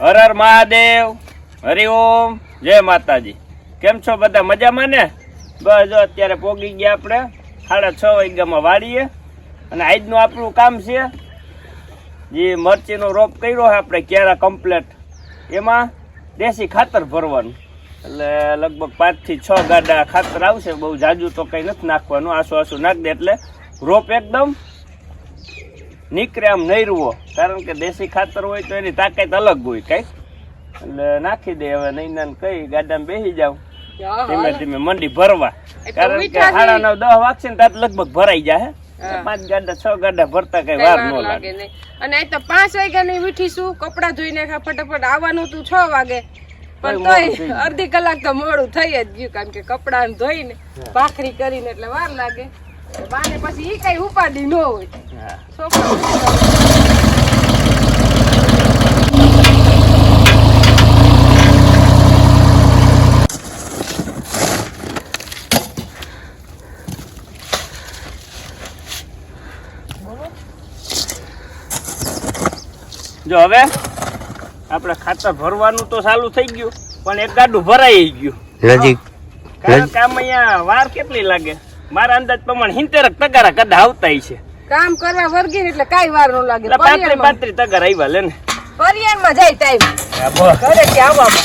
હર હર મહાદેવ. હરિઓમ જય માતાજી. કેમ છો બધા? મજામાં ને? બસ જો અત્યારે પોગી ગયા આપણે. સાડા છ વાગ્યામાં વાળીએ. અને આજનું આપણું કામ છે જે મરચીનો રોપ કર્યો છે આપણે ક્યારા કમ્પ્લેટ એમાં દેશી ખાતર ભરવાનું. એટલે લગભગ પાંચથી છ ગાડા ખાતર આવશે. બહુ જાજુ તો કંઈ નથી નાખવાનું. આસુ આસુ નાખ દે એટલે રોપ એકદમ નીકળે આમ નૈરવો કારણ કે દેશી ખાતર હોય તો એની તાકાત અલગ હોય કઈ? એટલે નાખી દે હવે નૈનાને કઈ ગાડામાં બેસી જાવ ધીમે ધીમે મંડી ભરવા. કારણ કે સાડા. નવ દસ વાગશે ને તાત લગભગ ભરાઈ જાય હા. પાંચ ગાડા છ ગાડા ભરતા કઈ વાર ન લાગે. અને આ તો પાંચ વાગ્યાની મીઠીશું કપડા ધોઈને ફટાફટ આવવાનું તું છ વાગે. પણ તોય અડધી કલાક તો મોડું થઈ જ ગયું કારણ કે કપડા ધોઈને ભાખરી કરીને એટલે વાર લાગે. બાને પછી ઈ કઈ ઉપાડી ન હોય. જો હવે આપણે ખાતર ભરવાનું તો ચાલુ થઈ ગયું પણ એક ગાડું ભરાઈ ગયું. નજીક. કામ અહીંયા વાર કેટલી લાગે? મારા અંદાજ પ્રમાણે હિંતેરક તગારા કદા આવતા છે. કામ કરવા વર્ગી એટલે કઈ વાર ન લાગે. પાંત્રી પાંત્રી તગાર આવ્યા લે ને. પરિયારમાં જાય ટાઈમ ઘરે. ઘરેથી આવવામાં.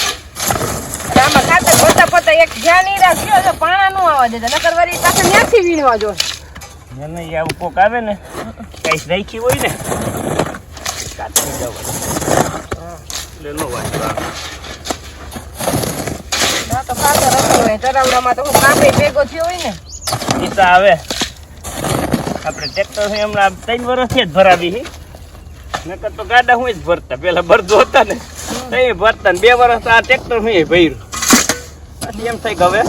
અને આમાં ખાતર ભરતા ભરતા એક ધ્યાનની રાખ્યો તો પાણા નો આવવા દેતા. નકર વળી પાછા ન્યાથી વીણવા જો. ઈ આવું કોક આવે ને કઈ રાખી હોય ને કાઢી જવાનું એટલે નો ના તો હતું હોય તરાવડામાં તો હું ભેગો થયો હોય ને ઈ તો આવે. આપણે ટ્રેક્ટર હમણાં ત્રણ વર્ષથી જ ભરાવી હી નકર તો ગાડા હું જ ભરતા. પેલા ભરતો હતા ને તઈ ભરતા ને બે વર્ષ આ ટ્રેક્ટર હું ભર્યું. પછી એમ થાય કે હવે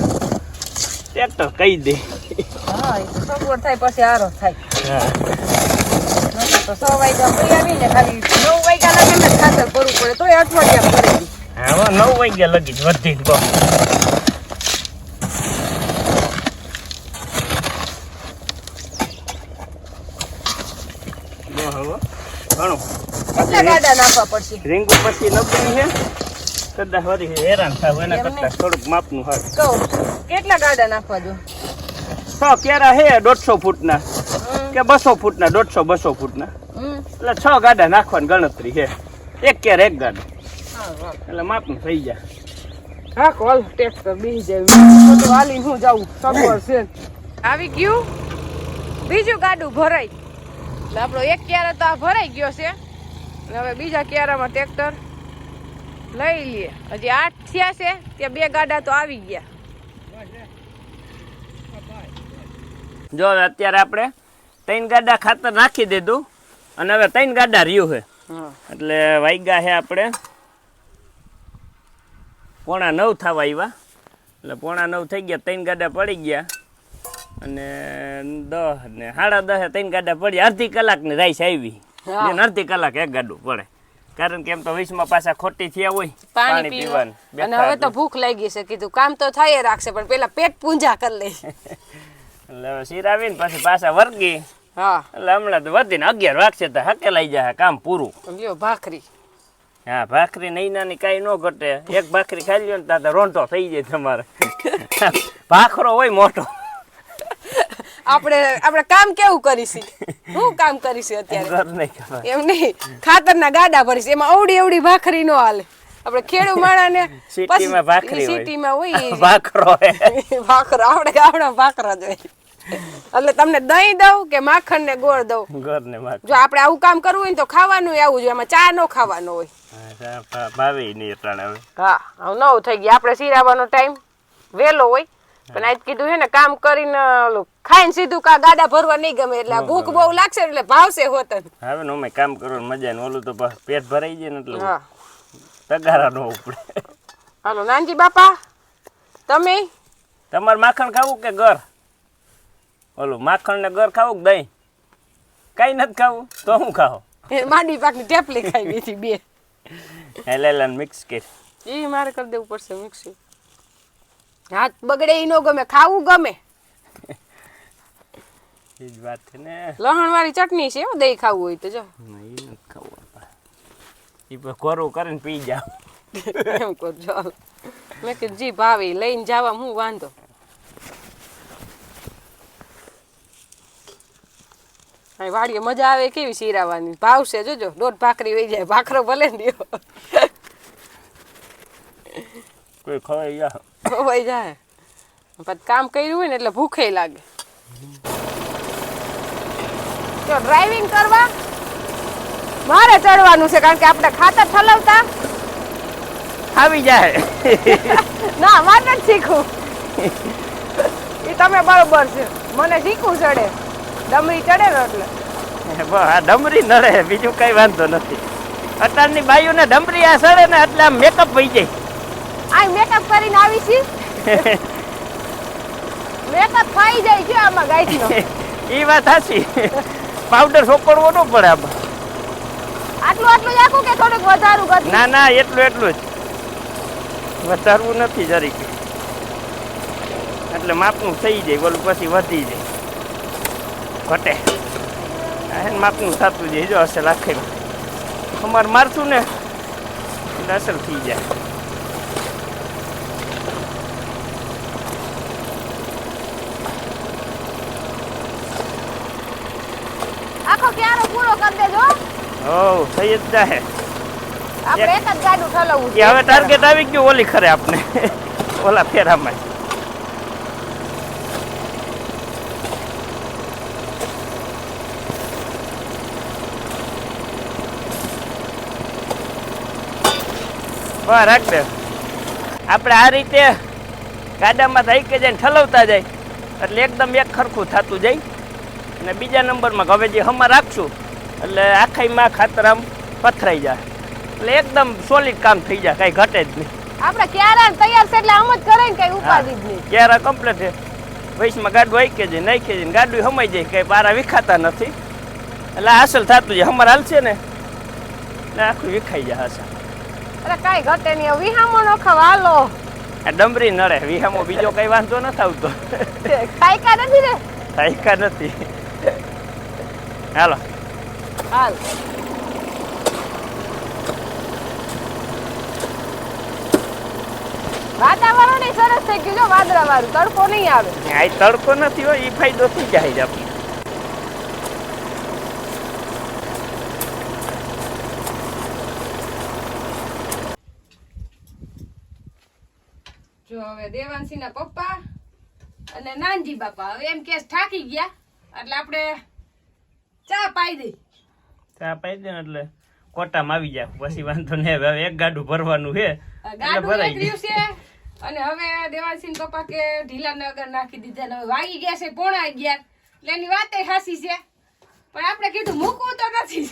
ટ્રેક્ટર કહી દે. હા સગવડ થાય પછી આરો થાય. હા. તો સો વાગ્યા ફરી આવીને ખાલી નવ વાગ્યા લાગે ને ખાતર ભરવું પડે તોય અઠવાડિયા ભરે હા નવ વાગ્યા લગી જ વધી જ બહુ જો ઘણું કેટલા ગાડા નાખવા પડશે? રીંગુ પછી નબળી છે. કદાચ વળી હેરાન થાવ એના કરતા થોડુંક માપનું હોય. કહું કેટલા ગાડા નાખવા દો? છ કેરા હે દોઢસો ફૂટના. કે બસો ફૂટના દોઢસો બસો ફૂટના. એટલે છ ગાડા નાખવાની ગણતરી છે. એક કેર એક ગાડો. એટલે માપનું થઈ જાય. હા કોલ ટ્રેક્ટર બેસી જાય તો હાલી હું જાઉં. સગવડ છે. આવી ગયું? બીજું ગાડું ભરાય. એટલે આપણો એક કેરા તો આ ભરાઈ ગયો છે. અને હવે બીજા ક્યારામાં ટ્રેક્ટર લઈ લઈએ. હજી આઠ થયા છે ત્યાં બે ગાડા તો આવી ગયા. જો હવે અત્યારે આપણે ત્રણ ગાડા ખાતર નાખી દીધું અને હવે ત્રણ ગાડા રહ્યું છે. એટલે વાઈગા છે આપણે. પોણા નવ થવા આવ્યા. એટલે પોણા નવ થઈ ગયા ત્રણ ગાડા પડી ગયા. અને દસ ને સાડા દસે ત્રણ ગાડા પડી અડધી કલાકની રાઈસ આવી. અડધી કલાક એક ગાડું પડે. કારણ કે એમ તો વીસમાં પાછા ખોટી થયા હોય પાણી પીવાનું અને હવે તો ભૂખ લાગી છે કીધું કામ તો થાય રાખશે પણ પેલા પેટ પૂંજા કરી લે. એટલે હવે સિરાવીને પછી પાછા વર્ગી. હા. એટલે હમણાં તો વધીને અગિયાર વાગશે તો હકે લઈ જાય કામ પૂરું. લ્યો ભાખરી. હા ભાખરી નહીં નાની કાંઈ ન ઘટે. એક ભાખરી ખાઈ લ્યો ને ત્યાં તો રોંઢો થઈ જાય તમારે. ભાખરો હોય મોટો. આપણે આપણે કામ કેવું કરીશું? શું કામ કરીશું અત્યારે? એમ નહીં. ખાતરના ગાડા ભરીશું. એમાં અવડી અવડી ભાખરી નો હાલે. આપણે ખેડૂ માણાને સિટીમાં ભાખરી. સિટીમાં હોય. ભાખરો ભાખરો આપણે ગામડા ભાખરો જોઈએ એટલે તમને દહીં દઉં કે માખણ ને ગોળ દઉં? ગોળ ને જો આપણે આવું કામ કરવું હોય ને તો ખાવાનું આવું જોઈએ. એમાં ચા નો ખાવાનો હોય. ભાવે નહીં હા હવે નવ થઈ ગયા. આપણે સિરાવાનો ટાઈમ વેલો હોય. પણ આજ કીધું છે ને કામ કરીને ઓલું ખાઈને સીધું કા ગાડા ભરવા નહીં ગમે એટલે ભૂખ બહુ લાગશે એટલે ભાવશે હોતન હવે ને અમે કામ કરો મજા ને ઓલું તો પેટ ભરાઈ જાય ને એટલે તગારા નો ઉપડે. હાલો નાનજી બાપા તમે? તમારે માખણ ખાવું કે ઘર? ઓલું માખણ ને ઘર ખાવું કે દહીં? કઈ નથી ખાવું તો હું ખાવ એ પાક પાકની ટેપલી ખાઈ હતી બે. હેલેલા મિક્સ કે એ મારે કરી દેવું પડશે મિક્સી હાથ બગડે ઈ નો ગમે ખાવું ગમે. એ જ વાત છે ને. લહણ વાળી ચટણી છે દહીં ખાવું હોય તો જો. નહીં નથી ખાવું ઈ પર કોરું કરીને પી જાવ. એમ ચાલ મેં કીધું જી ભાવી લઈને જવા હું વાંધો. અહીં વાડીએ મજા આવે કેવી શીરાવાની? ભાવશે જોજો દોઢ ભાખરી વહી જાય ભાખરો ભલે ને કોઈ ખવાઈ જા ખવાઈ જાય. પણ કામ કર્યું હોય ને એટલે ભૂખે લાગે. જો ડ્રાઇવિંગ કરવા? મારે ચડવાનું છે કારણ કે આપણે ખાતર ઠલવતા. આવી જાય. ના મારે જ શીખવું. એ તમે બરોબર છે. મને શીખવું ચડે. ડમરી ચડે ને એટલે. ડમરી નડે બીજું કઈ વાંધો નથી. અત્યારની ને ડમરી આ સડે ને એટલે આમ મેકઅપ થઈ જાય. આ મેકઅપ કરીને આવી છી. મેકઅપ થઈ જાય છે આમાં ગાઈડનો એ વાત સાચી પાવડર સોપડવો ન પડે આમાં. આટલું આટલું જ આખું કે થોડુંક વધારું કરી? ના ના એટલું એટલું જ. વધારવું નથી જરીક. એટલે માપનું થઈ જાય બોલું પછી વધી જાય. ઘટે. એને માપનું થતું જાય જો અસલ આખે અમારે મારશું ને એટલે અસલ થઈ જાય આખો ક્યારો પૂરો કરી દેજો હો. થઈ જ જાય. આપણે એક જ ગાડું ઠલવવું છે. હવે ટાર્ગેટ આવી ગયું ઓલી ખરે આપણે ઓલા ફેરામાં. વાહ રાખ દે. આપણે આ રીતે ગાડામાં થઈ કે જઈને ઠલવતા જાય. એટલે એકદમ એક ખરખું થતું જાય. અને બીજા નંબરમાં હવે જે હમા રાખશું એટલે આખાઈમાં ખાતર આમ પથરાઈ જાય. એટલે એકદમ સોલિડ કામ થઈ જાય કાંઈ ઘટે જ નહીં. આપણે ક્યારે તૈયાર છે એટલે આમ જ કરે ને કઈ ઉપાધિ જ નહીં. ક્યારે કમ્પ્લીટ છે. વૈશમાં ગાડું આવી કે છે નાખી છે ગાડું સમાઈ જાય કઈ બારા વિખાતા નથી. એટલે હાસલ થતું છે હમર હાલશે ને એટલે આખું વિખાઈ જાય હાસલ. અરે કાઈ ઘટે નહીં વિહામો નો ખાવા હાલો. આ ડમરી નડે વિહામો બીજો કઈ વાંધો નથી આવતો કાંઈકા નથી ને થાયકા નથી. હાલો. હાલ. વાતાવરણ એ સરસ થઈ ગયું જો વાદળા વાળું તડકો નહીં આવે. આ તડકો નથી હોય એ ફાયદો થઈ જાય છે આપણે જો હવે દેવાંશી ના પપ્પા અને નાનજી બાપા હવે એમ કે થાકી ગયા એટલે આપણે ચા પાઈ દઈ. ચા પાઈ દે એટલે કોટામાં આવી જાય પછી વાંધો નહીં. હવે એક ગાડું ભરવાનું છે. ગાડું ભરાઈ નીકળ્યું અને હવે દેવાસિંહ પપ્પા કે ઢીલા નગર નાખી દીધા ને વાગી ગયા છે પોણા ગયા. એટલે એની વાતે હાસી છે. પણ આપણે કીધું મૂકવું તો નથી.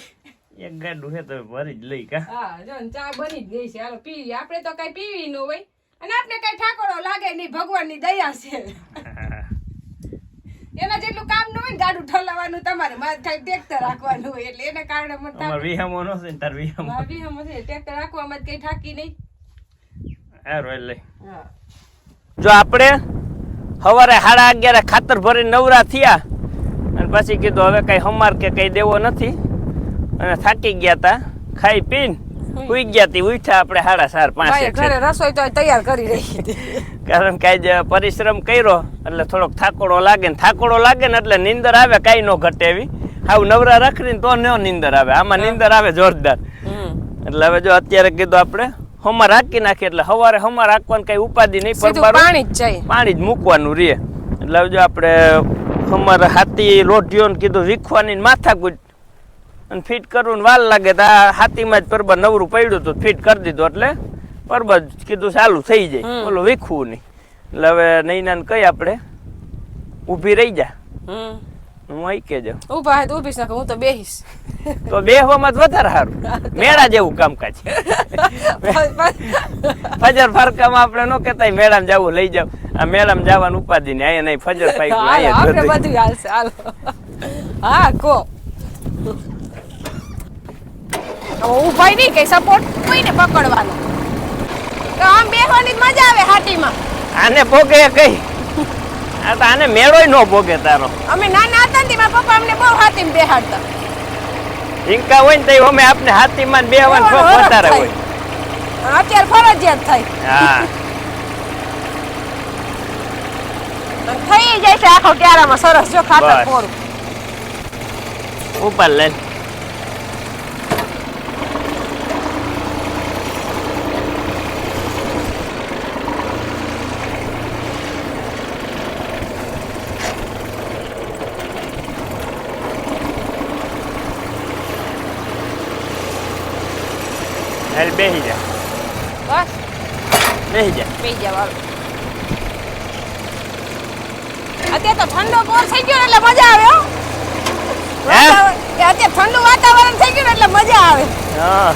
એક ગાડું છે તો ભરી જ લઈ કા. હા જો ચા બની જ ગઈ છે. હાલો પીવી. આપણે તો કઈ પીવી ન હોય. અને આપણે કઈ ઠાકોરો લાગે નહીં. ભગવાનની દયા છે. હોય ગાડું ઠલાવવાનું તમારે મારે ખાલી ટ્રેક્ટર રાખવાનું હોય એટલે એના કારણે મને અમારે વિહમો નો છે તાર વિહમો. ભાભી વિહમો છે ટ્રેક્ટર રાખવામાં કઈ થાકી નહીં. હેર એટલે લઈ. હા. જો આપણે સવારે સાડા અગિયારે ખાતર ભરી નવરા થયા અને પછી કીધું હવે કઈ હમાર કે કઈ દેવો નથી. અને થાકી ગયા તા ખાઈ પીને ઉઈ ગયા તી ઉઠ્યા આપણે સાડા ચાર પાંચ ઘરે રસોઈ તો તૈયાર કરી રહી હતી. કારણ કે આજે પરિશ્રમ કર્યો એટલે થોડોક થાકોડો લાગે ને થાકોડો લાગે ને એટલે નીંદર આવે કાંઈ ન ઘટે એવી. હાવ નવરા રાખીને તો ન નીંદર આવે. આમાં નીંદર આવે જોરદાર. એટલે હવે જો અત્યારે કીધું આપણે હમા રાખી નાખીએ એટલે સવારે હમા રાખવાનું કઈ ઉપાધિ નહીં પણ પાણી જ જાય. પાણી જ મૂકવાનું રે એટલે હવે જો આપણે અમારે હાથી લોઢીઓ ને કીધું વીખવાની માથાકૂટ અને ફિટ કરવું વાલ લાગે તો આ હાથીમાં જ પરબા નવરું પડ્યું હતું ફિટ કરી દીધું એટલે પરબા જ કીધું ચાલુ થઈ જાય. બોલો વીખવું નહીં. એટલે હવે નૈના ને કઈ આપણે? ઊભી રહી જા. હું અહીં કે જાઉં. ઊભા હે તો ઊભી જ હું તો બેહીશ. તો બેહવામાં જ વધારે સારું. મેળા જેવું કામકાજ. ફજર ફરકામાં આપણે નો કેતા મેળામાં જવું લઈ જાવ આ મેળામાં જવાનું ઉપાધિ ને અહીંયા નહીં ફજર હાલો, પાઈ આપણે બધું. હાલશે હાલો. હા કો. ઊભા નહીં કઈ સપોર્ટ કોઈને પકડવાનો. તો આમ બેસવાની મજા આવે હાટીમાં. આને ભોગે કઈ? આ તો આને મેળોય નો ભોગે તારો. અમે નાના હતા ને મારા પપ્પા અમને બહુ હાથીમાં બેહાડતા. હિંકા હોય ને તો અમે આપને હાથીમાં બે હવાન એવાનો શોખ વધારે હોય. અત્યારે ફરજિયાત થાય. હા. થઈ જાય છે આખો ક્યારામાં સરસ જો ખાતર પોરું. ઉપર લે હાલ બેસી જા બસ બેસી જા પી જવા અત્યારે તો ઠંડો પોર થઈ ગયો એટલે મજા આવે હો અત્યારે ઠંડુ વાતાવરણ થઈ ગયું એટલે મજા આવે હા